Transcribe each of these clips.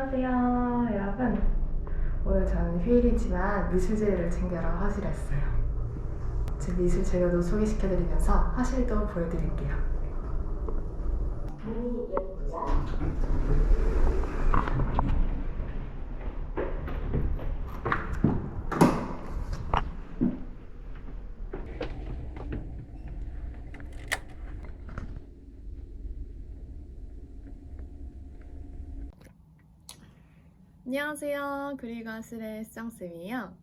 안녕하세요, 여러분. 오늘 저는 휴일이지만 미술 재료를 챙겨러 화실에 왔어요. 제 미술 재료도 소개시켜드리면서 화실도 보여드릴게요. 안녕하세요. 그리가슬의 쌍쌤이에요.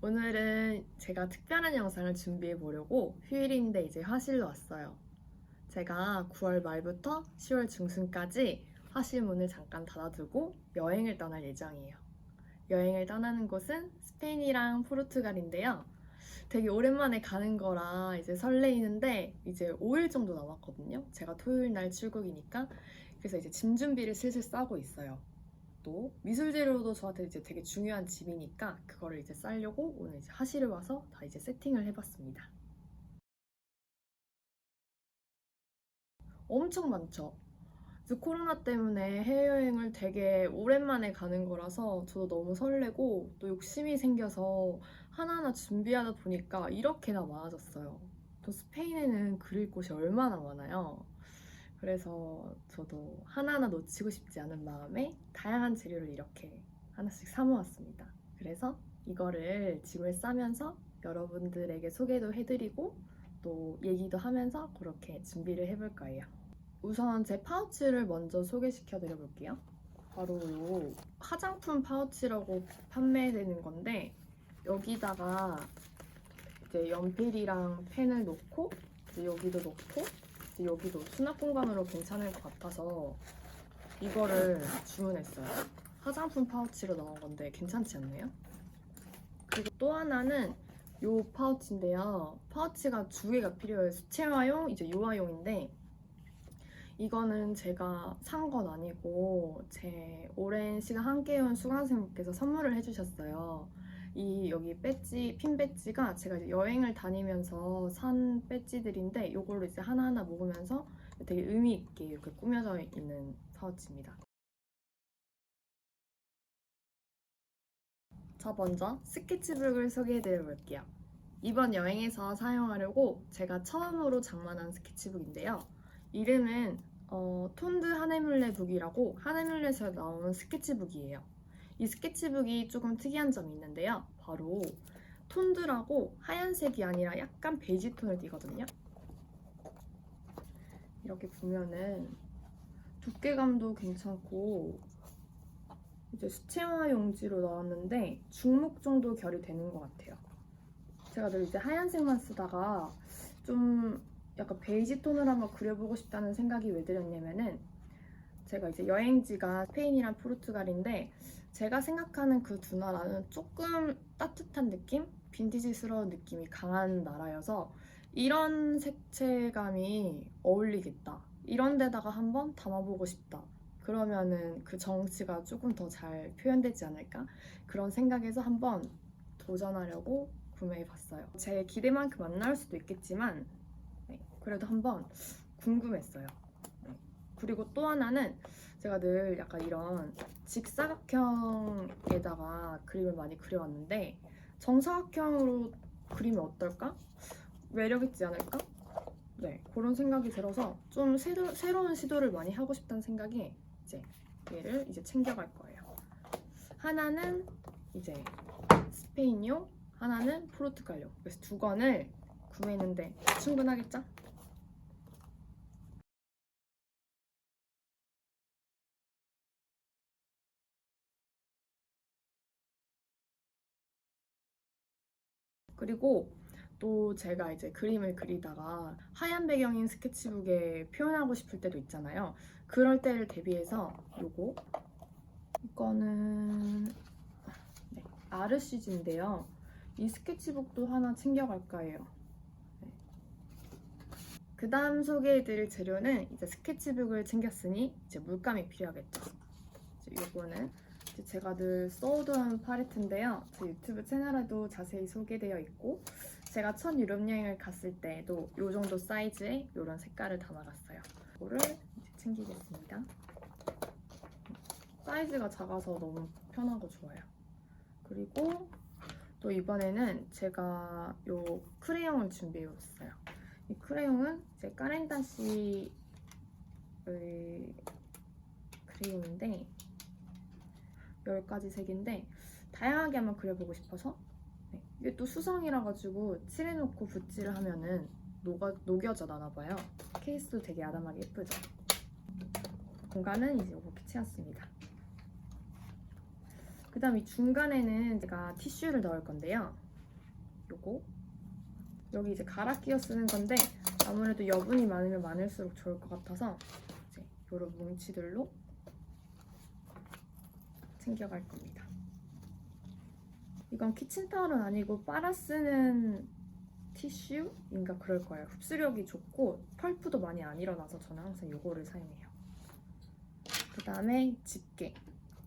오늘은 제가 특별한 영상을 준비해 보려고 휴일인데 이제 화실로 왔어요. 제가 9월 말부터 10월 중순까지 화실 문을 잠깐 닫아두고 여행을 떠날 예정이에요. 여행을 떠나는 곳은 스페인이랑 포르투갈인데요. 되게 오랜만에 가는 거라 이제 설레이는데 이제 5일 정도 남았거든요. 제가 토요일 날 출국이니까 그래서 이제 짐 준비를 슬슬 싸고 있어요. 또 미술 재료도 저한테 이제 되게 중요한 집이니까 그거를 이제 싸려고 오늘 이제 하실을 와서 다 이제 세팅을 해봤습니다. 엄청 많죠. 코로나 때문에 해외여행을 되게 오랜만에 가는 거라서 저도 너무 설레고 또 욕심이 생겨서 하나하나 준비하다 보니까 이렇게나 많아졌어요. 또 스페인에는 그릴 곳이 얼마나 많아요. 그래서 저도 하나하나 놓치고 싶지 않은 마음에 다양한 재료를 이렇게 하나씩 사모았습니다. 그래서 이거를 짐을 싸면서 여러분들에게 소개도 해드리고 또 얘기도 하면서 그렇게 준비를 해볼 거예요. 우선 제 파우치를 먼저 소개시켜 드려볼게요. 바로 요 화장품 파우치라고 판매되는 건데 여기다가 이제 연필이랑 펜을 놓고 여기도 놓고 여기도 수납 공간으로 괜찮을 것 같아서 이거를 주문했어요. 화장품 파우치로 나온 건데 괜찮지 않나요? 그리고 또 하나는 요 파우치인데요. 파우치가 두 개가 필요해요. 수채화용, 이제 유화용인데 이거는 제가 산 건 아니고 제 오랜 시간 함께해온 수강생분께서 선물을 해주셨어요. 이 여기 배지 핀 배지가 제가 이제 여행을 다니면서 산 배지들인데 이걸로 이제 하나하나 모으면서 되게 의미 있게 이렇게 꾸며져 있는 파우치입니다. 자 먼저 스케치북을 소개해드려 볼게요. 이번 여행에서 사용하려고 제가 처음으로 장만한 스케치북인데요. 이름은 어, 톤드 하네뮬레 북이라고 하네뮬레에서 나온 스케치북이에요. 이 스케치북이 조금 특이한 점이 있는데요. 바로 톤드라고 하얀색이 아니라 약간 베이지 톤을 띠거든요. 이렇게 보면은 두께감도 괜찮고 이제 수채화 용지로 나왔는데 중목 정도 결이 되는 것 같아요. 제가 늘 이제 하얀색만 쓰다가 좀 약간 베이지 톤을 한번 그려보고 싶다는 생각이 왜 들었냐면은 제가 이제 여행지가 스페인이랑 포르투갈인데 제가 생각하는 그 두 나라는 조금 따뜻한 느낌? 빈티지스러운 느낌이 강한 나라여서 이런 색채감이 어울리겠다. 이런 데다가 한번 담아보고 싶다. 그러면은 그 정치가 조금 더 잘 표현되지 않을까? 그런 생각에서 한번 도전하려고 구매해봤어요. 제 기대만큼 안 나올 수도 있겠지만 네, 그래도 한번 궁금했어요. 네. 그리고 또 하나는 제가 늘 약간 이런 직사각형에다가 그림을 많이 그려왔는데 정사각형으로 그리면 어떨까? 매력 있지 않을까? 네 그런 생각이 들어서 좀 새로, 새로운 시도를 많이 하고 싶다는 생각에 이제 얘를 이제 챙겨갈 거예요. 하나는 이제 스페인용, 하나는 포르투갈용. 그래서 두 권을 구매했는데 충분하겠죠? 그리고 또 제가 이제 그림을 그리다가 하얀 배경인 스케치북에 표현하고 싶을 때도 있잖아요. 그럴 때를 대비해서 요거 이거는 네, 아르시즈인데요. 이 스케치북도 하나 챙겨갈까 해요. 네. 그 다음 소개해드릴 재료는 이제 스케치북을 챙겼으니 이제 물감이 필요하겠죠. 이제 요거는 이 제 제가 늘 써오던 팔레트인데요. 제 유튜브 채널에도 자세히 소개되어 있고 제가 첫 유럽 여행을 갔을 때도 이 정도 사이즈의 이런 색깔을 담아갔어요. 이거를 챙기겠습니다. 사이즈가 작아서 너무 편하고 좋아요. 그리고 또 이번에는 제가 요 크레용을 준비해봤어요. 이 크레용은 이제 까렌다시의 크레용인데 10가지 색인데 다양하게 한번 그려보고 싶어서 네, 이게 또 수성이라 가지고 칠해놓고 붓질을 하면은 녹아, 녹여져 나나봐요. 케이스도 되게 아담하게 예쁘죠? 공간은 이제 이렇게 채웠습니다. 그 다음 이 중간에는 제가 티슈를 넣을 건데요. 요거 여기 이제 갈아 끼워 쓰는 건데 아무래도 여분이 많으면 많을수록 좋을 것 같아서 이제 요런 뭉치들로 챙겨갈 겁니다. 이건 키친타올은 아니고 빨아 쓰는 티슈인가 그럴 거예요. 흡수력이 좋고 펄프도 많이 안 일어나서 저는 항상 이거를 사용해요. 그 다음에 집게.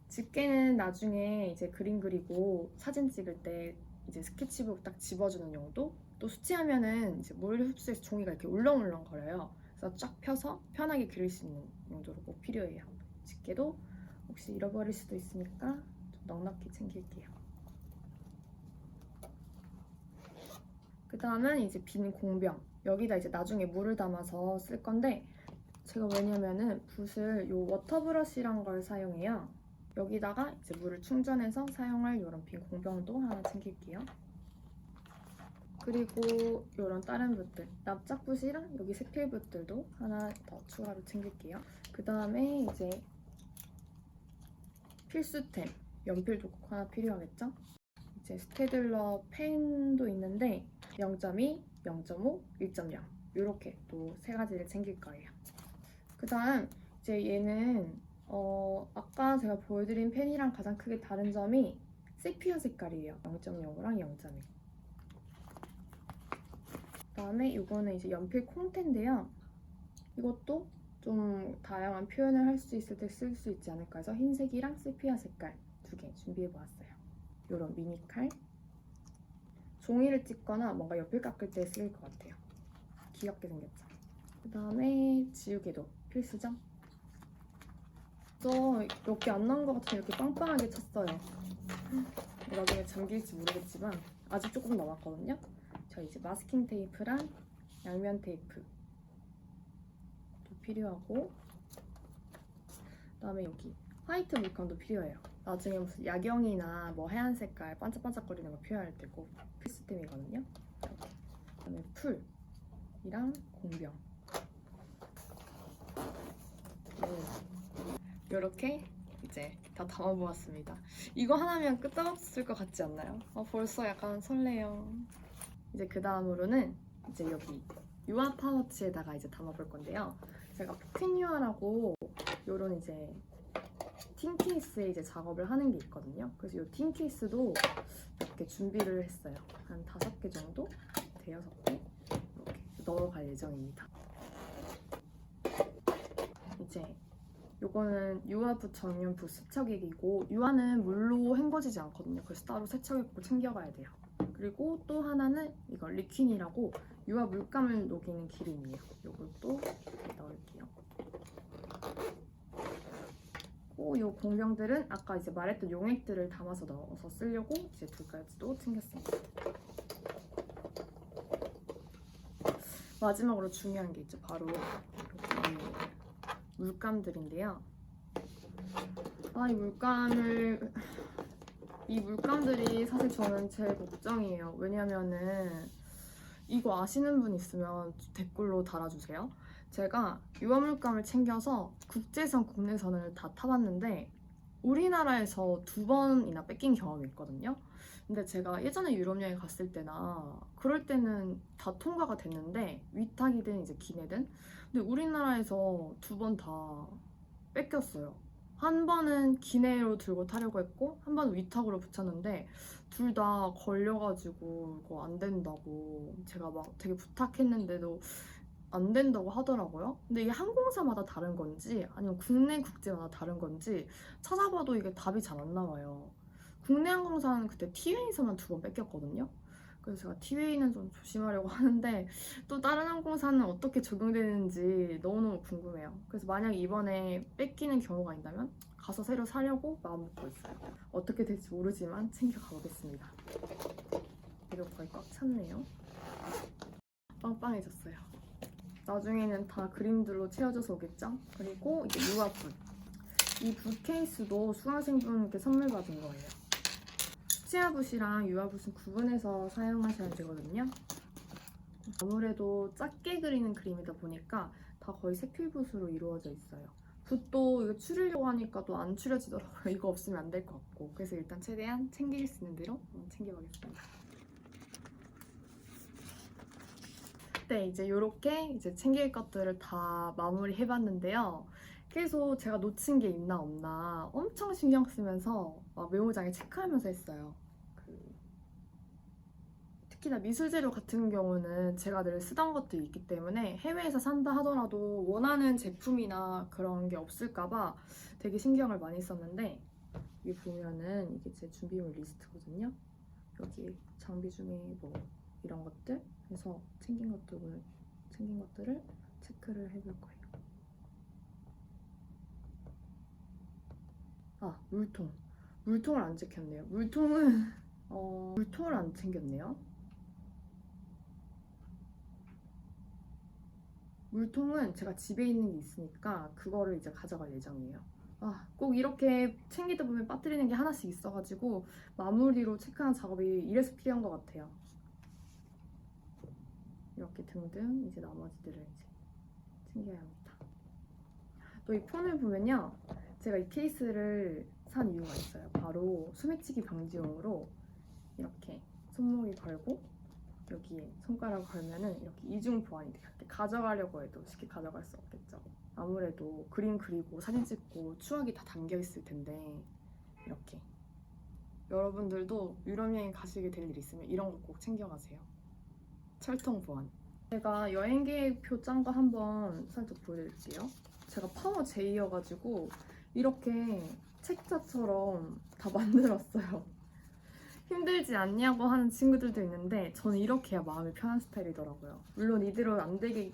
집게는 나중에 이제 그림 그리고 사진 찍을 때 이제 스케치북 딱 집어주는 용도. 또 수치하면은 이제 물 흡수해서 종이가 이렇게 울렁울렁 거려요. 그래서 쫙 펴서 편하게 그릴 수 있는 용도로 꼭 필요해요. 집게도 혹시 잃어버릴 수도 있으니까 좀 넉넉히 챙길게요. 그 다음은 이제 빈 공병. 여기다 이제 나중에 물을 담아서 쓸 건데 제가 왜냐면은 붓을 요 워터 브러쉬란 걸 사용해요. 여기다가 이제 물을 충전해서 사용할 이런 빈 공병도 하나 챙길게요. 그리고 이런 다른 붓들, 납작붓이랑 여기 색필붓들도 하나 더 추가로 챙길게요. 그 다음에 이제 필수템, 연필 도 꼭 하나 필요하겠죠? 이제 스테들러 펜도 있는데 0.2, 0.5, 1.0 이렇게 또 세 가지를 챙길 거예요. 그 다음 이제 얘는 어, 아까 제가 보여드린 펜이랑 가장 크게 다른 점이 세피아 색깔이에요. 0.05랑 0.1. 그다음에 이거는 이제 연필 콩텐데요. 이것도 좀 다양한 표현을 할 수 있을 때 쓸 수 있지 않을까 해서 흰색이랑 세피아 색깔 두 개 준비해 보았어요. 이런 미니 칼. 종이를 찍거나 뭔가 연필 깎을 때 쓰일 것 같아요. 귀엽게 생겼죠. 그 다음에 지우개도 필수죠. 저 이렇게 안 나온 것 같은데 이렇게 빵빵하게 쳤어요. 나중에 잠길지 모르겠지만 아직 조금 남았거든요. 저 이제 마스킹 테이프랑 양면 테이프 도 필요하고 그다음에 여기 화이트 물감도 필요해요. 나중에 무슨 야경이나 뭐 하얀 색깔 반짝반짝거리는 거 필요할 때고 필수템이거든요. 그다음에 풀이랑 공병. 이렇게 이제 다 담아보았습니다. 이거 하나면 끝없을 것 같지 않나요? 아, 벌써 약간 설레요. 이제 그 다음으로는 이제 여기 유화 파우치에다가 이제 담아볼 건데요. 제가 포킨 유화라고 요런 이제 틴 케이스에 이제 작업을 하는 게 있거든요. 그래서 이틴 케이스도 이렇게 준비를 했어요. 한 다섯 개 정도, 대여섯 개 이렇게 넣어갈 예정입니다. 이제 요거는 유화붓 전용 붓 세척액이고 유화는 물로 헹궈지지 않거든요. 그래서 따로 세척액을 챙겨가야 돼요. 그리고 또 하나는 이거 리퀸이라고 유화 물감을 녹이는 기름이에요. 요것도 넣을게요. 고요 공병들은 아까 이제 말했던 용액들을 담아서 넣어서 쓰려고 이제 두 가지도 챙겼습니다. 마지막으로 중요한 게 있죠. 바로 이 물감들인데요. 아, 이 물감을 이 물감들이 사실 저는 제일 걱정이에요. 왜냐면은 이거 아시는 분 있으면 댓글로 달아주세요. 제가 유화물감을 챙겨서 국제선, 국내선을 다 타봤는데 우리나라에서 두 번이나 뺏긴 경험이 있거든요. 근데 제가 예전에 유럽 여행 갔을 때나 그럴 때는 다 통과가 됐는데 위탁이든 이제 기내든 근데 우리나라에서 두 번 다 뺏겼어요. 한 번은 기내로 들고 타려고 했고 한 번은 위탁으로 붙였는데 둘 다 걸려가지고 이거 안 된다고 제가 막 되게 부탁했는데도 안 된다고 하더라고요. 근데 이게 항공사마다 다른 건지 아니면 국내 국제마다 다른 건지 찾아봐도 이게 답이 잘 안 나와요. 국내 항공사는 그때 티웨이에서만 두 번 뺏겼거든요. 그래서 제가 티웨이는 좀 조심하려고 하는데 또 다른 항공사는 어떻게 적용되는지 너무너무 궁금해요. 그래서 만약 이번에 뺏기는 경우가 있다면 가서 새로 사려고 마음 먹고 있어요. 어떻게 될지 모르지만 챙겨가 보겠습니다. 이거 거의 꽉 찼네요. 빵빵해졌어요. 나중에는 다 그림들로 채워져서 오겠죠? 그리고 이제 유아붓. 이붓 케이스도 수강생분께 선물 받은 거예요. 수치아붓이랑 유아붓은 구분해서 사용하셔야 되거든요. 아무래도 작게 그리는 그림이다 보니까 다 거의 색필붓으로 이루어져 있어요. 붓도 이거 추리려고 하니까 또 안 추려지더라고요. 이거 없으면 안 될 것 같고. 그래서 일단 최대한 챙길 수 있는 대로 한번 챙겨보겠습니다. 네, 이제 이렇게 이제 챙길 것들을 다 마무리 해봤는데요. 계속 제가 놓친 게 있나 없나 엄청 신경 쓰면서 막 메모장에 체크하면서 했어요. 그 특히나 미술 재료 같은 경우는 제가 늘 쓰던 것도 있기 때문에 해외에서 산다 하더라도 원하는 제품이나 그런 게 없을까봐 되게 신경을 많이 썼는데 여기 보면은 이게 제 준비물 리스트거든요. 여기 장비 중에 뭐 이런 것들 해서 챙긴 것들을 챙긴 것들을 체크를 해볼 거예요. 아 물통 물통을 안 챙겼네요. 물통은 어 물통을 안 챙겼네요. 물통은 제가 집에 있는 게 있으니까 그거를 이제 가져갈 예정이에요. 아, 꼭 이렇게 챙기다 보면 빠뜨리는 게 하나씩 있어가지고 마무리로 체크하는 작업이 이래서 필요한 것 같아요. 이렇게 등등 이제 나머지들을 이제 챙겨야 합니다. 또 이 폰을 보면요. 제가 이 케이스를 산 이유가 있어요. 바로 소매치기 방지용으로 이렇게 손목에 걸고 여기에 손가락 걸면은 이렇게 이중 보완이 돼요. 가져가려고 해도 쉽게 가져갈 수 없겠죠. 아무래도 그림 그리고 사진 찍고 추억이 다 담겨 있을 텐데 이렇게 여러분들도 유럽 여행 가시게 될 일 있으면 이런 거 꼭 챙겨가세요. 철통 보안. 제가 여행 계획표 짠 거 한번 살짝 보여드릴게요. 제가 파워 J여가지고 이렇게 책자처럼 다 만들었어요. 힘들지 않냐고 하는 친구들도 있는데 저는 이렇게 해야 마음이 편한 스타일이더라고요. 물론 이대로 안 되긴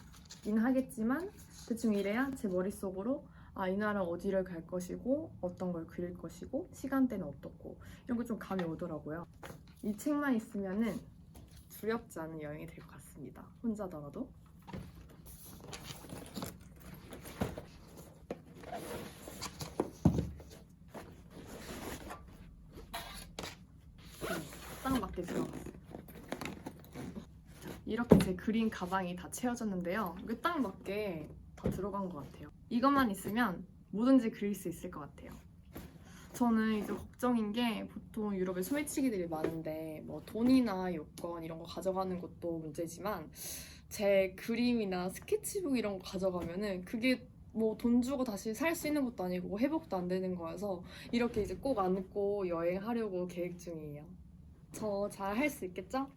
하겠지만 대충 이래야 제 머릿속으로 아, 이 나라 어디를 갈 것이고 어떤 걸 그릴 것이고 시간대는 어떻고 이런 거 좀 감이 오더라고요. 이 책만 있으면은 두렵지 않은 여행이 될 것 같습니다. 혼자더라도. 네, 딱 맞게 들어갔어요. 이렇게 제 그린 가방이 다 채워졌는데요. 이게 딱 맞게 다 들어간 것 같아요. 이것만 있으면 뭐든지 그릴 수 있을 것 같아요. 저는 이제 걱정인 게 보통 유럽에 소매치기들이 많은데 뭐 돈이나 요건 이런 거 가져가는 것도 문제지만 제 그림이나 스케치북 이런 거 가져가면은 그게 뭐 돈 주고 다시 살 수 있는 것도 아니고 회복도 안 되는 거여서 이렇게 이제 꼭 안고 여행하려고 계획 중이에요. 저 잘 할 수 있겠죠?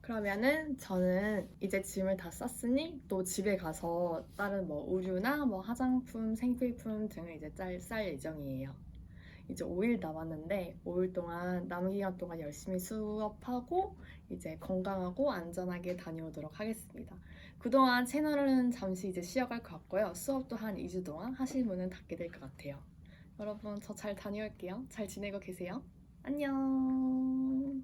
그러면은 저는 이제 짐을 다 쌌으니 또 집에 가서 다른 뭐 의류나 뭐 화장품, 생필품 등을 이제 짤, 쌀 예정이에요. 이제 5일 남았는데 5일 동안 남은 기간 동안 열심히 수업하고 이제 건강하고 안전하게 다녀오도록 하겠습니다. 그동안 채널은 잠시 이제 쉬어갈 것 같고요. 수업도 한 2주 동안 하실 문은 닫게 될 것 같아요. 여러분 저 잘 다녀올게요. 잘 지내고 계세요. 안녕.